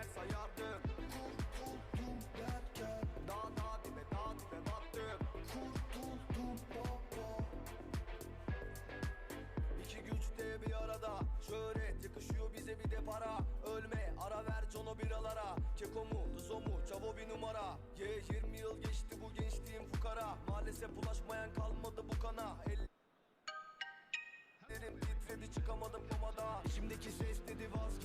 güne günler sayardım Kurtuldum derken Dağ dağ dibe dağ dibe battım Kurtuldum baba İki güç de bir arada. Şöhret yakışıyor bize bir de para. Ölme ara ver Jono biralara Keko mu Duzo mu Çavo bir numara. Ye 20 yıl geçti bu gençliğim fukara. Maalesef bulaşmayan kalmadı bu kana. El Ellerim titredi çıkamadım komada. İçimdeki ses dedi vazgeç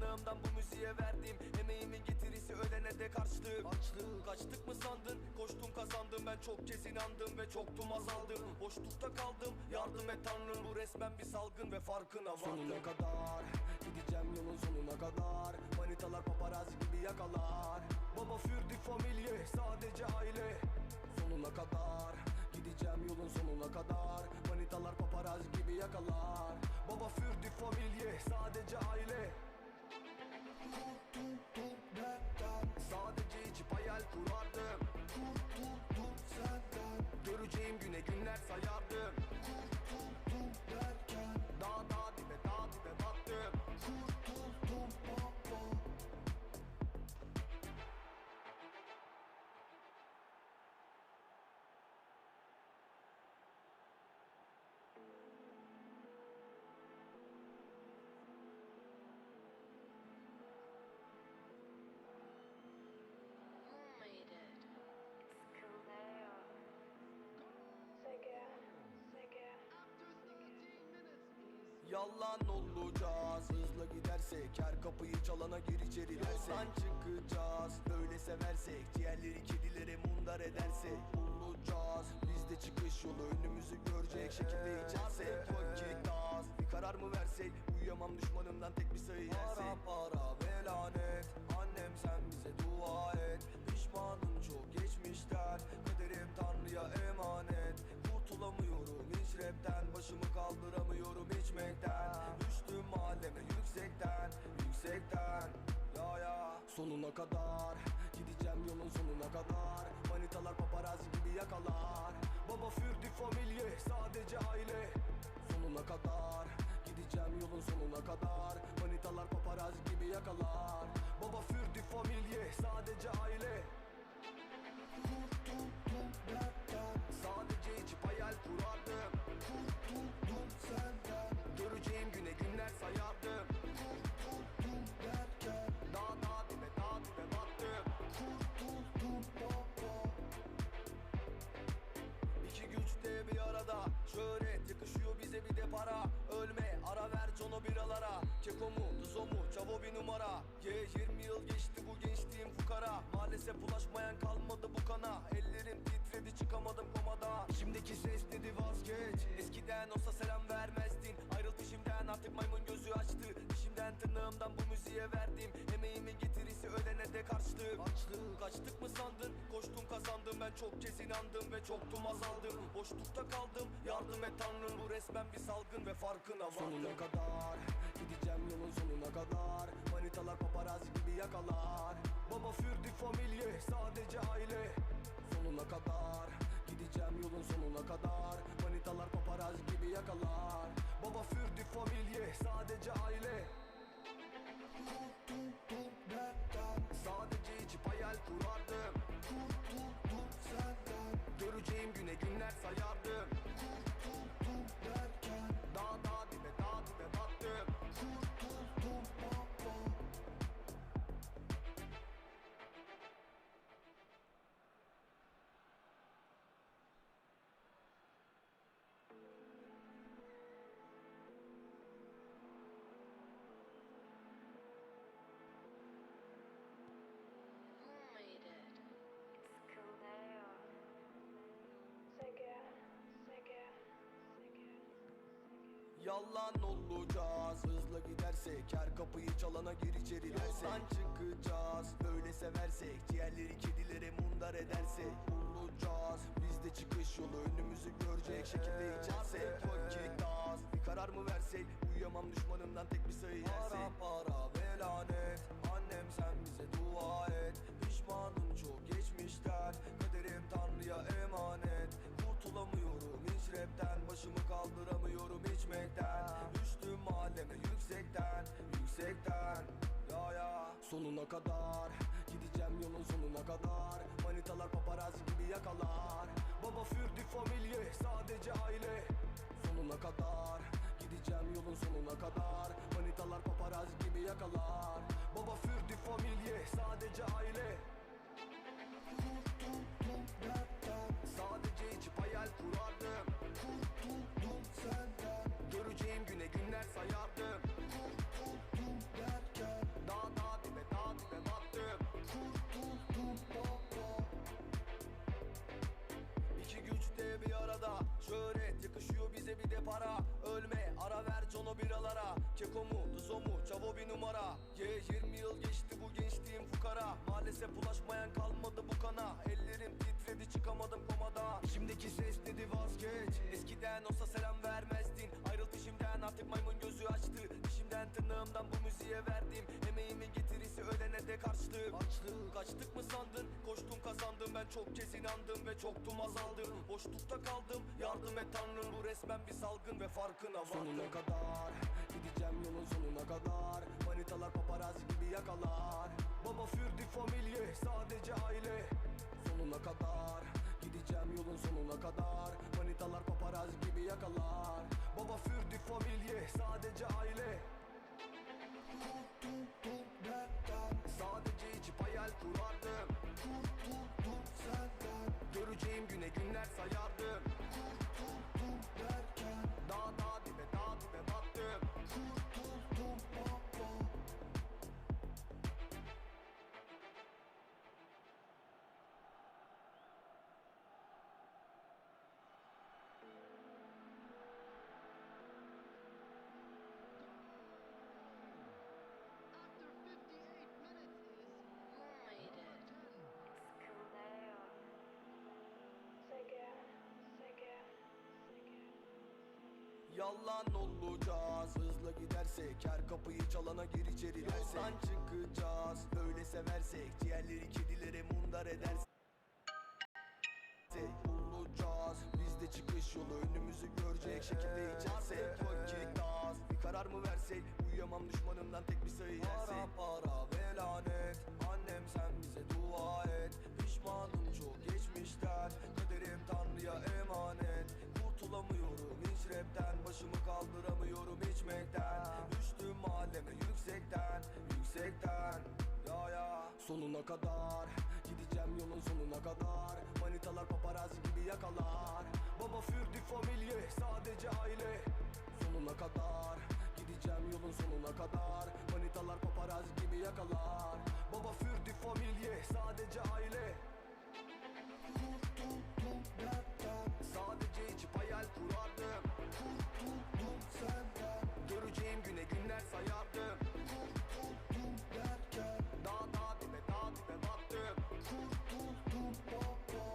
Tırnağımdan bu müziğe verdim Emeğimin getirisi ölene de karşılık Açlık Kaçtık mı sandın? Koştum kazandım. Ben çok kez inandım ve çoktum azaldım. Boşlukta kaldım. Yardım et tanrım. Bu resmen bir salgın ve farkına vardım. Sonuna kadar gideceğim yolun sonuna kadar. Manitalar paparazzi gibi yakalar. Baba fürdü familye sadece aile. Sonuna kadar Gideceğim yolun sonuna kadar. Manitalar paparazzi gibi yakalar. Baba fürdü familye sadece aile Sadece içip hayal kurardım. Kurtuldum senden. Göreceğim güne günler sayardım Yalan olacağız. Hızla gidersek her kapıyı çalana gir içeri dersek. Yoldan çıkacağız Öyle seversek. Ciğerleri kedilere mundar edersek. Bulacağız Biz de çıkış yolu önümüzü görecek şekilde içersek. Vakit az Bir karar mı versek? Uyuyamam düşmanımdan tek bir sayı yersek Para para ve lanet Annem sen bize dua et. Pişmanım çok geçmişten Kaderim Tanrı'ya emanet. Kurtulamıyorum rapten Başımı kaldıramıyorum içmekten. Düştüm mahalleme yüksekten Yüksekten. Ya ya. Sonuna kadar Gideceğim yolun sonuna kadar. Manitalar paparazzi gibi yakalar. Baba fürdü familye sadece aile. Sonuna kadar Gideceğim yolun sonuna kadar. Manitalar paparazzi gibi yakalar. Baba fürdü familye sadece aile. Kurtuldum dertten numara. Ye 20 yıl geçti bu gençliğim fukara. Maalesef bulaşmayan kalmadı bu kana. Ellerim titredi çıkamadım komada İçimdeki ses dedi vazgeç. Eskiden olsa selam vermezdin. Ayrıl peşimden artık maymun gözü açtı. İşimden tırnağımdan bu müziğe verdim. Emeğimin getirisi ölene de karşılık. Açlık. Kaçtık mı sandın? Koştum kazandım. Ben çok kez inandım ve çoktum azaldım. Boşlukta kaldım. Yardım et tanrım. Bu resmen bir salgın ve farkına vardım. Sonuna kadar yolun sonuna kadar Manitalar paparazzi gibi yakalar Baba fürdü familye sadece aile Sonuna kadar Gideceğim yolun sonuna kadar Manitalar paparazzi gibi yakalar Baba fürdü familye sadece aile Sadece içip hayal kurardım Yalan olacağız. Hızla gidersek her kapıyı çalana gir içeri Yoldan çıkacağız Böyle seversek. Ciğerleri kedilere mundar edersek. Olacağız Bizde çıkış yolu önümüzü görecek şekilde içersek. Vakit az Bir karar mı versek? Uyuyamam düşmanımdan tek bir sayı yersek. Para para ve lanet Yüksekten Ya ya. Sonuna kadar. Gideceğim yolun sonuna kadar. Manitalar paparazzi gibi yakalar. Baba fürdü familye sadece aile. Sonuna kadar. Gideceğim yolun sonuna kadar. Manitalar paparazzi gibi yakalar. Baba fürdü familye sadece aile. Kurtuldum dertten Sadece içip hayal kurardım. Kurtuldum senden. Göreceğim güne günler sayardım Çavo bir numara. Ye 20 yıl geçti bu gençliğim fukara. Maalesef ulaşmayan kalmadı bu kana. Ellerim titredi çıkamadım komada. Şimdiki ses dedi vazgeç. Eskiden olsa selam vermezdin. Ayrıl peşimden artık maymun gözü açtı. Dişimden tırnağımdan bu müziğe verdim. Emeğimin getirisi ölene de karşılık Açlık kaçtık mı sandın? Koştum kazandım ben çok kez inandım Ve çoktum azaldım Boşlukta kaldım. Yardım et tanrım. Bu resmen bir salgın ve farkına vardım. Sonuna kadar gideceğim yolun sonuna kadar. Manitalar paparazzi gibi yakalar. Baba fürdü familye sadece aile. Sonuna kadar Gideceğim yolun sonuna kadar. Manitalar paparazzi gibi yakalar. Baba fürdü familye sadece aile. İçip hayal kurardım. Kurtuldum senden. Göreceğim güne günler sayardım Yalan olacağız. Hızla gidersek her kapıyı çalana gir içeri dersek. Yoldan çıkacağız Böyle seversek. Ciğerleri kedilere mundar edersek. Olacağız Bizde çıkış yolu önümüzü görecek şekilde içersek. Vakit az Bir karar mı versek? Uyuyamam düşmanımdan tek bir sayı yersek Para para ve lanet Annem sen bize dua et. Pişmanım çok geçmişten. Kaderim Tanrı'ya emanet. Kurtulamıyorum rapten Başımı kaldıramıyorum içmekten. Düştüm mahalleme yüksekten Yüksekten. Ya ya. Sonuna kadar Gideceğim yolun sonuna kadar. Manitalar paparazzi gibi yakalar. Baba fürdü familye sadece aile. Sonuna kadar Gideceğim yolun sonuna kadar. Manitalar paparazzi gibi yakalar. Baba fürdü familye sadece aile Göreceğim güne günler sayardım Kurtuldum derken Dağ dağ dibe dağ dibe battım Kurtuldum baba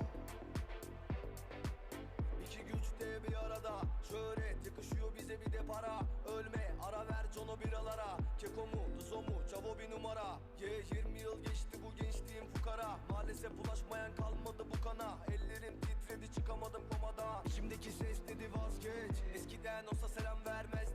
İki güç de bir arada. Şöhret yakışıyor bize bir de para. Ölme ara ver Jono biralara Keko mu Duzo mu Çavo bir numara. Ye 20 yıl geçti bu gençliğim fukara. Maalesef ulaşmayan kalmadı bu kana. Ellerim titredi çıkamadım komada. Şimdiki ses dedi vazgeç. Eskiden olsa selam peşimden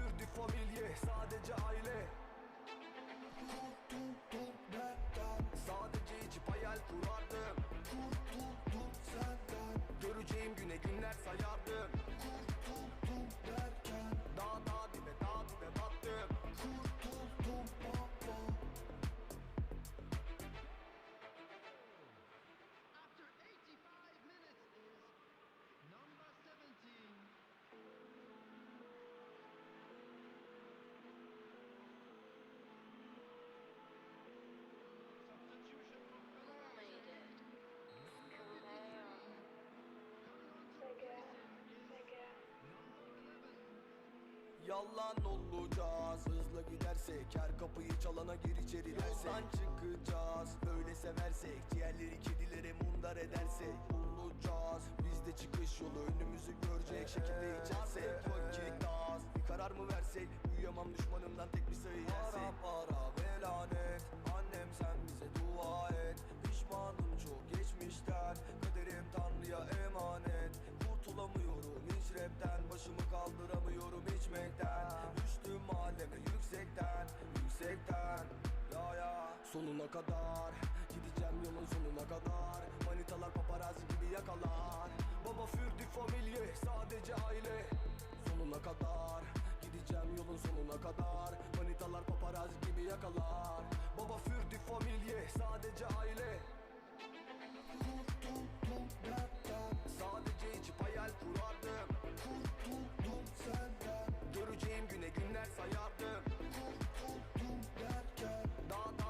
sadece aile. Sadece içip hayal kurardım Yalan olacağız. Hızla gidersek her kapıyı çalana gir içeri dersek. Yoldan çıkacağız. Böyle seversek Ciğerleri kedilere mundar edersek. Bulacağız. Bizde çıkış yolu önümüzü görecek şekilde içersek. Vakit az. Bir karar mı versek? Uyuyamam düşmanımdan tek bir sayı yersek. Para para Sonuna kadar. Gideceğim yolun sonuna kadar. Manitalar paparazzi gibi yakalar. Baba für die Familie Sadece aile. Sonuna kadar. Gideceğim yolun sonuna kadar. Manitalar paparazzi gibi yakalar. Baba für die Familie Sadece aile. Sadece içip hayal kurardım. Kurtuldum